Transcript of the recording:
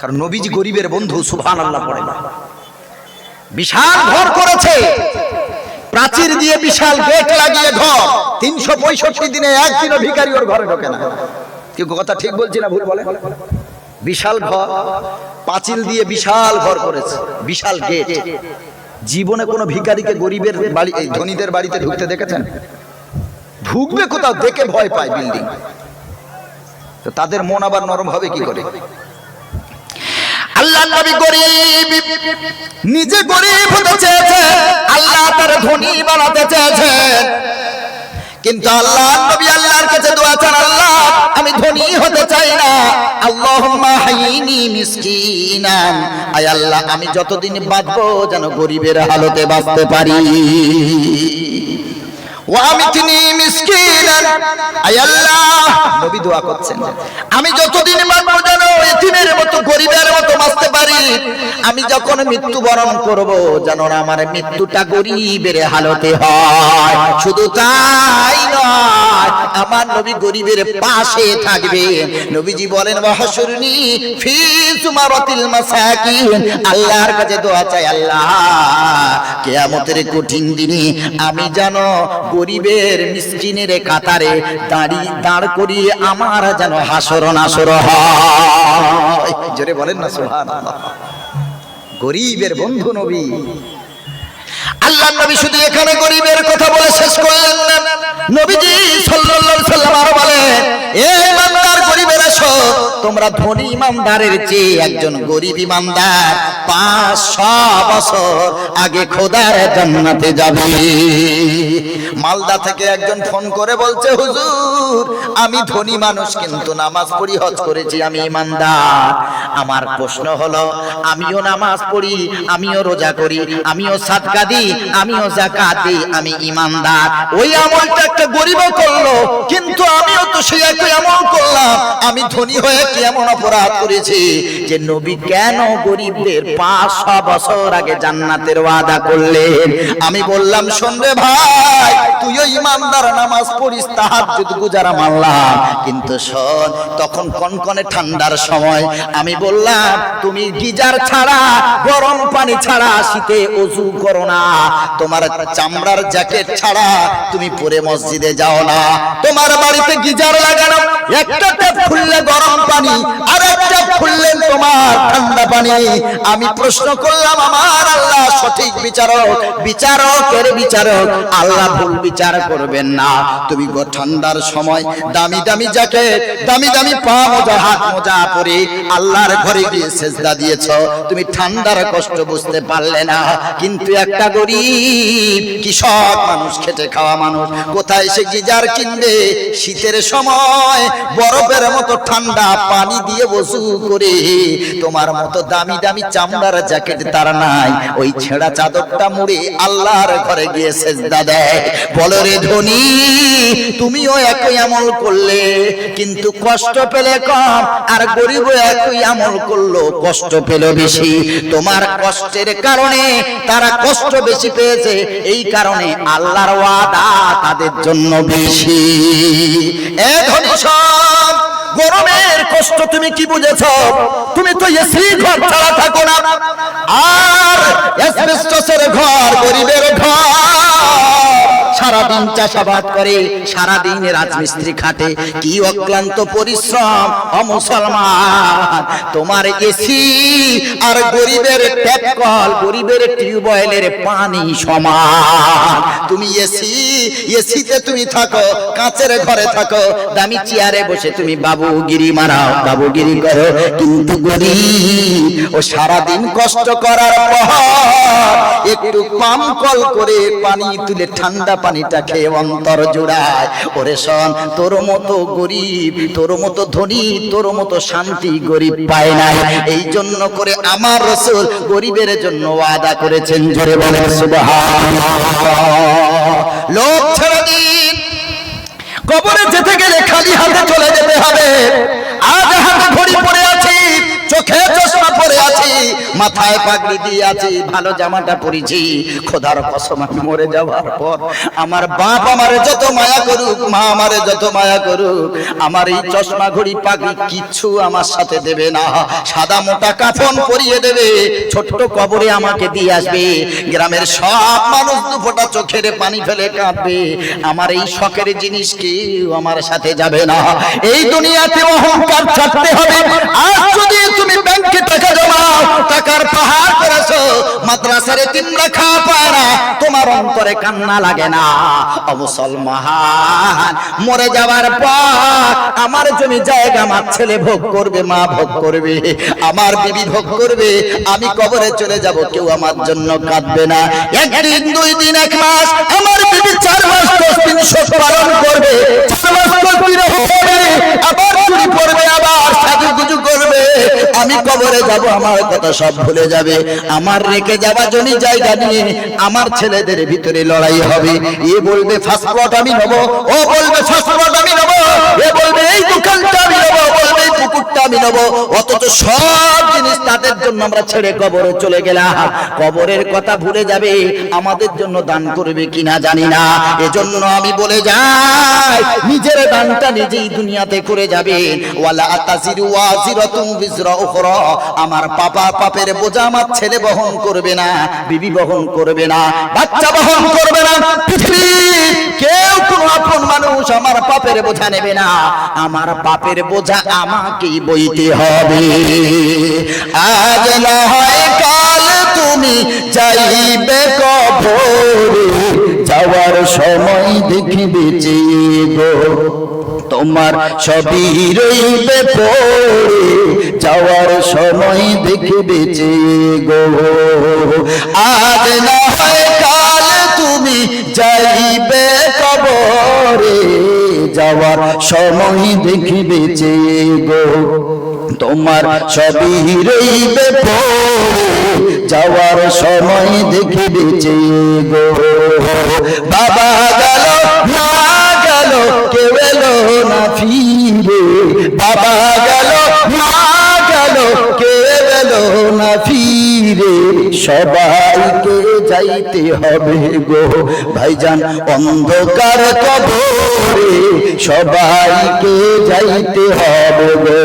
কারণ নবীজি গরিবের বন্ধু সুবহান আল্লাহ পড়ে না। বিশাল ঘর করেছে। প্রাচীর দিয়ে বিশাল গেট লাগিয়ে ঘর। তিনশো পঁয়ষট্টি দিনে একদিনও ভিখারি ওর ঘরে ঢোকে না। কি কথা ঠিক বলছি না ভুল বলে? বিশাল ঘর। পাঁচিল দিয়ে বিশাল ঘর করেছে। বিশাল গেট। জীবনে কোনো ভিখারিকে গরিবের বাড়ি এই ধনীদের বাড়িতে ঢুকতে দেখেছেন? ঢুকবে কোথাও দেখে ভয় পায় বিল্ডিং। তো তাদের মন আবার নরম হবে কি করে? আল্লাহ নবী গরিব। নিজে গরিব হতে আল্লাহ তার ধনী বানাতে কিন্তু আল্লাহ নবী আল্লাহর কাছে দোয়া চান, আল্লাহ, আমি ধনী হতে চাই না। আল্লাহুম্মা হাইনি মিসকিনান আয় আল্লাহ, আমি যতদিন বাঁচবো যেন গরিবের হালতে বাঁচতে পারি। আমি যতদিন বাঁচবো গরিবের মতো বাঁচতে পারি। আমি যখন মৃত্যুবরণ করব, যেন আমার মৃত্যুটা গরিবের হালতে হয়। শুধু তাই নয়, আমার নবী গরিবের পাশে থাকবে। নবীজি বলেন ওয়াহশুরনি ফি সুমারাতিল মাসাকিন। আল্লাহর কাছে দোয়া চাই, আল্লাহ, কিয়ামতের কঠিন দিনে আমি জানো গরিবের মিসকিনের কাতারে দাঁড়ি দাঁড় করিয়ে আমার যেন হাসর নাসর হয়। জোরে বলেন না সুহান গরিবের বন্ধু নবী। আল্লাহ নবী শুধু এখানে গরিবের কথা বলে শেষ করলেন না। তোমরা ধনী ইমানদারের চেয়ে একজন গরিব ইমানদার পাঁচশো বছর আগে খোদার জান্নাতে যাবে। মালদা থেকে একজন ফোন করে বলছে, হুজুর, আমি ধনী মানুষ, কিন্তু নামাজ পড়ি, হজ করেছি, আমি ইমানদার আমার প্রশ্ন হলো, আমিও নামাজ পড়ি, আমিও রোজা করি, আমিও সাদকা দিই, আমিও জাকাত দিই, আমি ইমানদার ওই আমলটা একটা গরিবও করল, কিন্তু আমিও তো সেই একই আমল করলাম। আমি ধনী হয়ে এমন অপরাধ করেছি যে নবী কেন গরিবদের পাঁচশো বছর আগে জান্নাতের ওয়াদা করলেন? আমি বললাম শুনবে ভাই তুইও ইমানদার নামাজ পড়িস, তাহাজ্জুদ গুজারা মানলাম কিন্তু শোন, তখন কনকনে ঠান্ডার সময় আমি বললাম, তুমি গিজার ছাড়া, গরম পানি ছাড়া শীতে অজু করো না। তোমার চামড়ার জ্যাকেট ছাড়া তুমি পরে মসজিদে যাও না। তোমার বাড়িতে গিজার লাগানো একটা ট্যাপ খুললে গরম পানি আর একটা খুললে তোমার ঠান্ডা পানি। আমি প্রশ্ন করলাম, আমার আল্লাহ সঠিক বিচারক, বিচারকের বিচারক, আল্লাহ ভুল বিচার করবেন না। তুমি ঠান্ডার সময়, দামি দামি দামি দামি পা মোজা, হাত মোজা পরে আল্লাহর ঘরে গিয়ে সেজদা দিয়েছ। তুমি ঠান্ডার কষ্ট বুঝতে পারলে না। কিন্তু একটা গরিব, কৃষক মানুষ, খেটে খাওয়া মানুষ, কোথায় সে গিজার কিনবে? শীতের সময় বরফের মতো ঠান্ডা পানি দিয়ে বসু করে। তোমার মতো দামি দামি চামড়ার জ্যাকেট তার নাই। ওই ছেঁড়া চাদরটা মুড়ে আল্লাহর ঘরে গিয়ে সেজদা দেয়। বলো, রে ধনী, তুমিও একই আমল করলে। কিন্তু কষ্ট পেলে কম আর গরিব একই আমল করল। কষ্ট পেল বেশি। তোমার কষ্টের কারণে তারা কষ্ট বেশি পেয়েছে। এই কারণে আল্লাহর ওয়াদা তাদের জন্য বেশি। এ ধনী সব গরমের কষ্ট তুমি কি বুঝেছ? তুমি তো এসি ঘর ছাড়া থাকো না। আর এসবেস্টসের ঘর, গরিবের ঘর। সারাদিন চাষাবাদ করে সারাদিন রাজমিস্ত্রি খাটে। কি অক্লান্ত পরিশ্রম, ও মুসলমান। তোমার এসি আর গরিবের ট্যাপ গরিবের টিউবওয়েলের পানি সমান। তুমি এসি এসিতে তুমি থাকো, কাঁচের ঘরে থাকো, দামি চেয়ারে বসে তুমি বাবুগিরি মারাও, বাবুগিরি করো। কিন্তু গরিব, ও সারাদিন কষ্ট করার পর, একটু পাম কল করে পানি তুলে ঠান্ডা পানিটা খেয়ে অন্তর জোড়ায়। ওরে শোন, তোর মতো গরিব, তোর মতো ধনী, তোর মতো শান্তি গরিব পায় না এই জন্য করে আমার রসুল গরিবের জন্য ওয়াদা করেছেন, জোরে সুবহানাল্লাহ। লোক ছেড়ে দিন। কবরে যেতে গেলে খালি হাতে মাথায় পাগড়ি দিয়ে আছি, ভালো জামাটা পরেছি। খোদার কসম, আমি মরে যাওয়ার পর আমার বাপ আমারে যত মায়া করুক, মা আমারে যত মায়া করুক, আমার এই চশমা ঘড়ি পাগড়ি কিচ্ছু আমার সাথে দেবে না। সাদা মোটা কাফন পরিয়ে দেবে, ছোট্ট কবরে আমাকে দিয়ে আসবে। গ্রামের সব মানুষ দু ফোঁটা চোখের পানি ফেলে কাঁদবে। আমার এই শখের জিনিস কেউ আমার সাথে যাবে না। এই দুনিয়াতে অহংকার ছাড়তে হবে। আর যদি তুমি ব্যাংকে টাকা জমাও টাকার পাহাড় করেছ, মাদ্রাসারে তিমরা খাওয়া পায় না তোমার অন্তরে কান্না লাগে না। ও মুসলমান, মরে যাওয়ার পর আমার জমি জায়গা আমার ছেলে ভোগ করবে, মা ভোগ করবে, আমার বিবি ভোগ করবে, আমি কবরে চলে যাব, কেউ আমার জন্য কাঁদবে না। একদিন, দুই দিন, এক মাস, আমার বিবি চার মাস দশ দিন শোক পালন করবে চার মাস দশ দিন হবে আবার চুরি করবে আবার সাজু গুজু করবে কবরে যাব, আমার কথা সব ভুলে যাবে। আমার রেখে যাওয়া জমি জায়গা নিয়ে আমার ছেলেদের ভিতরে লড়াই হবে। এ বলবে ফাস্টফুড আমি নেব। ও বলবে ফাস্টফুড আমি নেব। এ বলবে, এই দোকানটা আমি নেব। অথচ সব জিনিস তাদের জন্য আমরা ছেড়ে কবরে চলে গেলাম। কবরের কথা ভুলে যাবে, আমাদের জন্য দান করবে কিনা জানি না। এজন্য আমি বলে যাই, নিজের দানটা নিজেই দুনিয়াতে করে যাবে। ওয়ালা তাজিরু ওয়াজিরাতুম বিজরা উখরা, আমার পাপা পাপের বোঝা আমার ছেলে বহন করবে না, বিবি বহন করবে না, বাচ্চা বহন করবে না কেউ কোনো আপন মানুষ আমার পাপের বোঝা নেবে না। আমার পাপের বোঝা আমাকেই বইতে হবে। আজ না হয় কাল তুমি যাইবে কবরে, যাওয়ার সময় দেখিবে যে গো, তোমার সবই রইবে পড়ে, যাওয়ার সময় দেখবে যে গো। আজ না যাওয়ার সময় দেখি যে গো, তোমার সবই পড়ে যাওয়ার সময় দেখি যে গো। বাবা গেল না গেল, কেউ না ফিরে। বাবা সবাইকে যাইতে হবে গো ভাইজান অন্ধকার কবরে সবাইকে যাইতে হবে গো।